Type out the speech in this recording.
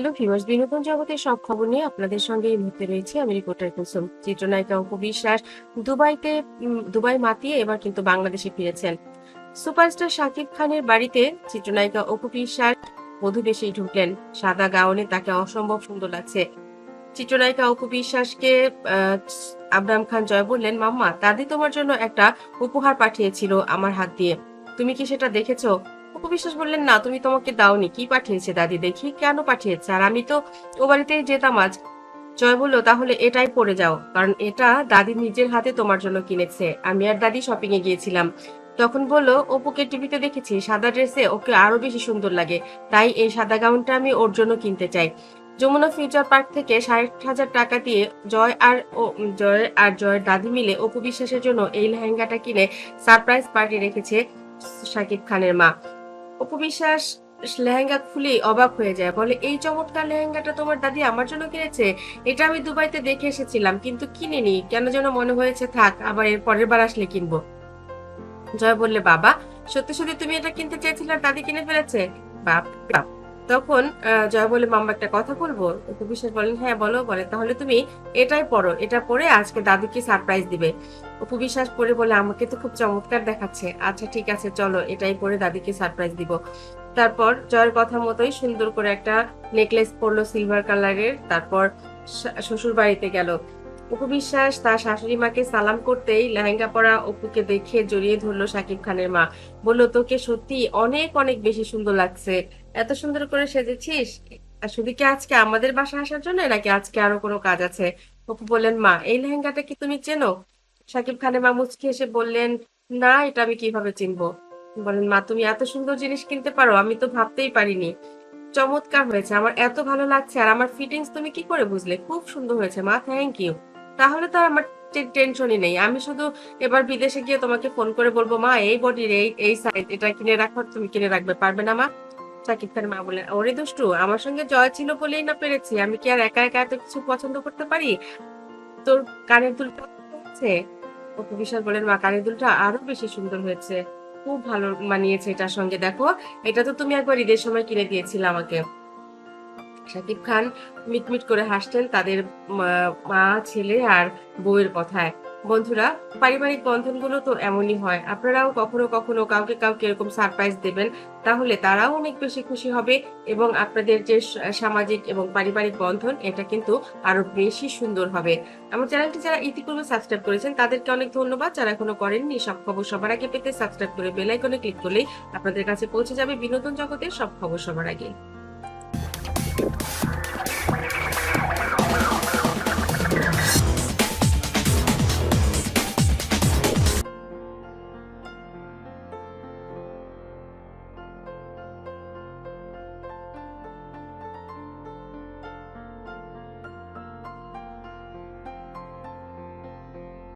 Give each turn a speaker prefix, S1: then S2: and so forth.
S1: Hello viewers, বিনোদন জগতের সব খবর নিয়ে আপনাদের সঙ্গে এই মুহূর্তে রয়েছে। আমি রিপোর্টার কুলসুম চিত্রনায়িকা অপু বিশ্বাস দুবাইতে দুবাই মাতিয়ে এবার কিন্তু বাংলাদেশে ফিরেছেন। সুপারস্টার শাকিব খানের বাড়িতে চিত্রনায়িকা অপু বিশ্বাস বধূ বেশি ঢুকলেন। সাদা গাউনে তাকে অসম্ভব সুন্দর লাগছে। চিত্রনায়িকা অপু বিশ্বাসকে আব্রাম খান জয় বললেন, মাম্মা দাদি তোমার জন্য একটা উপহার পাঠিয়েছিল আমার হাত দিয়ে। তুমি কি সেটা দেখেছ? অপু বিশ্বাস বললেন, না, তুমি তোমাকে দাওনি। কি পাঠিয়েছে দাদি দেখি? কেন পাঠিয়েছে? আর আমি তো ও বাড়িতেই যেতাম আজ। জয় বলল, তাহলে এটাই পরে যাও, কারণ এটা দাদি নিজের হাতে তোমার জন্য কিনেছে। আমি আর দাদি শপিং এ গিয়েছিলাম। তখন বলল, অপুকে টিভিতে দেখেছি, সাদা ড্রেসে ওকে আরও বেশি সুন্দর লাগে। তাই এই সাদা গাউনটা আমি ওর জন্য কিনতে চাই। যমুনা ফিউচার পার্ক থেকে ষাট হাজার টাকা দিয়ে জয় আর জয় আর জয়ের দাদি মিলে অপু বিশ্বাসের জন্য এই লেহেঙ্গাটা কিনে সারপ্রাইজ পার্টি রেখেছে শাকিব খানের মা। অপু বিশ্বাস লেহেঙ্গা খুলেই অবাক হয়ে যায়। বলে, এই চমৎকার লেহেঙ্গাটা তোমার দাদি আমার জন্য কিনেছে? এটা আমি দুবাইতে দেখে এসেছিলাম, কিন্তু কিনিনি। কেন যেন মনে হয়েছে, থাক, আবার এর পরের বার আসলে কিনবো। জয় বললে, বাবা, সত্যি সত্যি তুমি এটা কিনতে চেয়েছিলে দাদি কিনে ফেলেছে? বাপ বাপ। তখন জয় বলে, মাম্মা, একটা কথা বলব? অপু বিশ্বাস বলেন হ্যাঁ বলো। বলে, তাহলে তুমি এটাই পড়ো। এটা পরে আজকে দাদুকে সারপ্রাইজ দিবে। অপু বিশ্বাস বলে, আমাকে তো খুব চমৎকার দেখাচ্ছে। আচ্ছা ঠিক আছে, চলো, এটাই পরে দাদিকে সারপ্রাইজ দিব। তারপর জয়ের কথা মতোই সুন্দর করে একটা নেকলেস পরলো সিলভার কালারের তারপর শ্বশুর বাড়িতে গেল। অপু বিশ্বাস তার শাশুড়ি মাকে সালাম করতেই লেহেঙ্গা পরা অপুকে দেখে জড়িয়ে ধরলো শাকিব খানের মা। বলল, তোকে সত্যি অনেক অনেক বেশি সুন্দর লাগছে। এত সুন্দর করে সেজেছিস? শুধু কি আজকে আমাদের বাসা আসার জন্য, নাকি আজকে আরও কোনো কাজ আছে? অপু বললেন, মা, এই লেহেঙ্গাটা কি তুমি চেনো? শাকিব খানের মা মুচকি এসে বললেন, না, এটা আমি কীভাবে চিনবো? বলেন, মা, তুমি এত সুন্দর জিনিস কিনতে পারো, আমি তো ভাবতেই পারিনি। চমৎকার হয়েছে, আমার এত ভালো লাগছে, আর আমার ফিটিংস তুমি কি করে বুঝলে? খুব সুন্দর হয়েছে, মা থ্যাংক ইউ তাহলে তো আমার টেনশনই নেই। আমি শুধু এবার বিদেশে গিয়ে তোমাকে ফোন করে বলব, মা, এই বডির এই এই সাইজ এটা কিনে রাখো, তুমি কিনে রাখবে, পারবে না মা? সাকিব খানের মা বলেন ওরে দুষ্টু, আমার সঙ্গে জয় ছিল বলেই না পেরেছি। আমি কি আর একা একা এত কিছু পছন্দ করতে পারি? তোর কানের দুল পছন্দ হয়েছে? অপু বিশ্বাস বলেন মা, কানের দুলটা আরও বেশি সুন্দর হয়েছে। খুব ভালো মানিয়েছে এটার সঙ্গে। দেখো, এটা তো তুমি একবার ঈদের সময় কিনে দিয়েছিলে আমাকে। শাকিব খান মিটমিট করে হাসতেন তাদের মা- ছেলে আর বউয়ের কথায়। বন্ধুরা, পারিবারিক বন্ধনগুলো তো এমনই হয়। আপনারাও কখনো কখনো কাউকে কাউকে এরকম সারপ্রাইজ দেবেন, তাহলে তারাও অনেক বেশি খুশি হবে এবং আপনাদের যে সামাজিক এবং পারিবারিক বন্ধন, এটা কিন্তু আরও বেশি সুন্দর হবে। আমার চ্যানেলটি যারা ইতিপূর্বে সাবস্ক্রাইব করেছেন, তাদেরকে অনেক ধন্যবাদ। যারা এখনও করেননি, সব খবর সবার আগে পেতে সাবস্ক্রাইব করে বেল আইকনে ক্লিক করলেই আপনাদের কাছে পৌঁছে যাবে বিনোদন জগতের সব খবর সবার আগে।